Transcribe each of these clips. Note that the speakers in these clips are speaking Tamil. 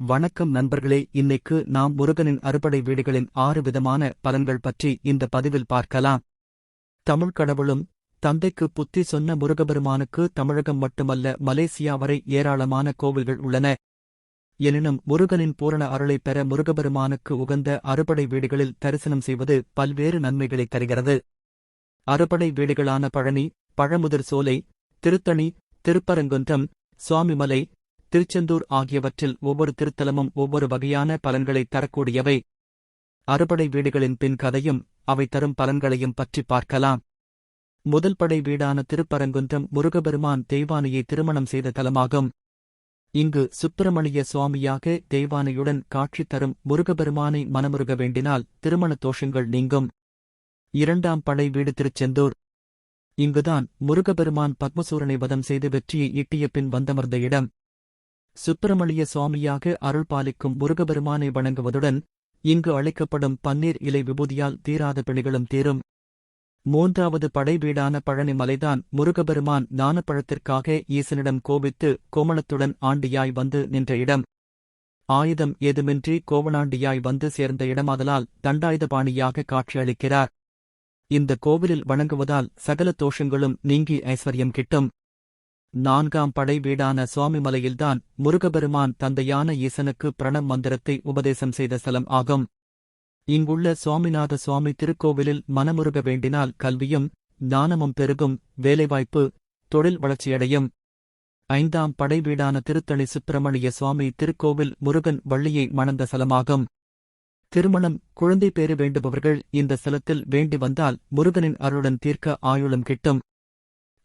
வணக்கம் நண்பர்களே இன்னைக்கு நாம் முருகனின் அறுபடை வீடுகளின் ஆறு விதமான பலன்கள் பற்றி இந்த பதிவில் பார்க்கலாம். தமிழ் கடவுளும் தந்தைக்கு புத்தி சொன்ன முருகபெருமானுக்கு தமிழகம் மட்டுமல்ல மலேசியா வரை ஏராளமான கோவில்கள் உள்ளன. எனினும் முருகனின் பூரண அருளை பெற முருகபெருமானுக்கு உகந்த அறுபடை வீடுகளில் தரிசனம் செய்வது பல்வேறு நன்மைகளை தருகிறது. அறுபடை வீடுகளான பழனி பழமுதிர் சோலை திருத்தணி திருப்பரங்குன்றம் சுவாமிமலை திருச்செந்தூர் ஆகியவற்றில் ஒவ்வொரு திருத்தலமும் ஒவ்வொரு வகையான பலன்களை தரக்கூடியவை. அறுபடை வீடுகளின் பின் கதையும் அவை தரும் பலன்களையும் பற்றி பார்க்கலாம். முதல் படை வீடான திருப்பரங்குன்றம் முருகபெருமான் தெய்வானையை திருமணம் செய்த தலமாகும். இங்கு சுப்பிரமணிய சுவாமியாக தெய்வானையுடன் காட்சி தரும் முருகபெருமானை மனமுருக வேண்டினால் திருமண தோஷங்கள் நீங்கும். இரண்டாம் படை வீடு திருச்செந்தூர். இங்குதான் முருகபெருமான் பத்மசூரனை வதம் செய்து வெற்றியை ஈட்டிய பின் வந்தமர்ந்த இடம். சுப்பிரமணிய சுவாமியாக அருள்பாலிக்கும் முருகபெருமானை வணங்குவதுடன் இங்கு அழைக்கப்படும் பன்னீர் இலை விபூதியால் தீராத பிணிகளும் தீரும். மூன்றாவது படை வீடான பழனி மலைதான் முருகபெருமான் ஞானப்பழத்திற்காக ஈசனிடம் கோபித்து கோமணத்துடன் ஆண்டியாய் வந்து நின்ற இடம். ஆயுதம் ஏதுமின்றி கோவணாண்டியாய் வந்து சேர்ந்த இடமாதலால் தண்டாயுதபாணியாக காட்சியளிக்கிறார் இந்த கோவிலில் வணங்குவதால் சகல தோஷங்களும் நீங்கி ஐஸ்வர்யம் கிட்டும். நான்காம் படை வீடான சுவாமிமலையில்தான் முருகபெருமான் தந்தையான ஈசனுக்கு பிரணம் மந்திரத்தை உபதேசம் செய்த ஸ்தலம் ஆகும். இங்குள்ள சுவாமிநாத சுவாமி திருக்கோவிலில் மனமுருக வேண்டினால் கல்வியும் ஞானமும் பெருகும் வேலைவாய்ப்பு தொழில் வளர்ச்சியடையும். ஐந்தாம் படை வீடான திருத்தணி சுப்பிரமணிய சுவாமி திருக்கோவில் முருகன் வள்ளியை மணந்த சலமாகும் திருமணம் குழந்தை பேறு வேண்டுபவர்கள் இந்த ஸ்தலத்தில் வேண்டி வந்தால் முருகனின் அருளுடன் தீர்க்க ஆயுளும் கிட்டும்.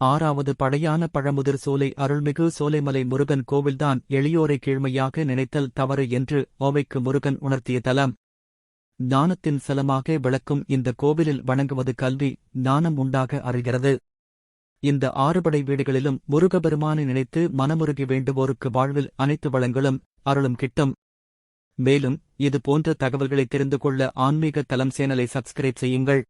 ஆறாவது படையான பழமுதிர் சோலை அருள்மிகு சோலைமலை முருகன் கோவில்தான் எளியோரை கீழ்மையாக நினைத்தல் தவறு என்று ஓவைக்கு முருகன் உணர்த்திய தலம். ஞானத்தின் சலமாக விளக்கும் இந்த கோவிலில் வணங்குவது கல்வி ஞானம் உண்டாக அறிகிறது. இந்த ஆறுபடை வீடுகளிலும் முருகபெருமானை நினைத்து மனமுருகி வேண்டுவோருக்கு வாழ்வில் அனைத்து வளங்களும் அருளும் கிட்டும். மேலும் இது போன்ற தகவல்களை தெரிந்து கொள்ள ஆன்மீக தலம் சேனலை சப்ஸ்கிரைப் செய்யுங்கள்.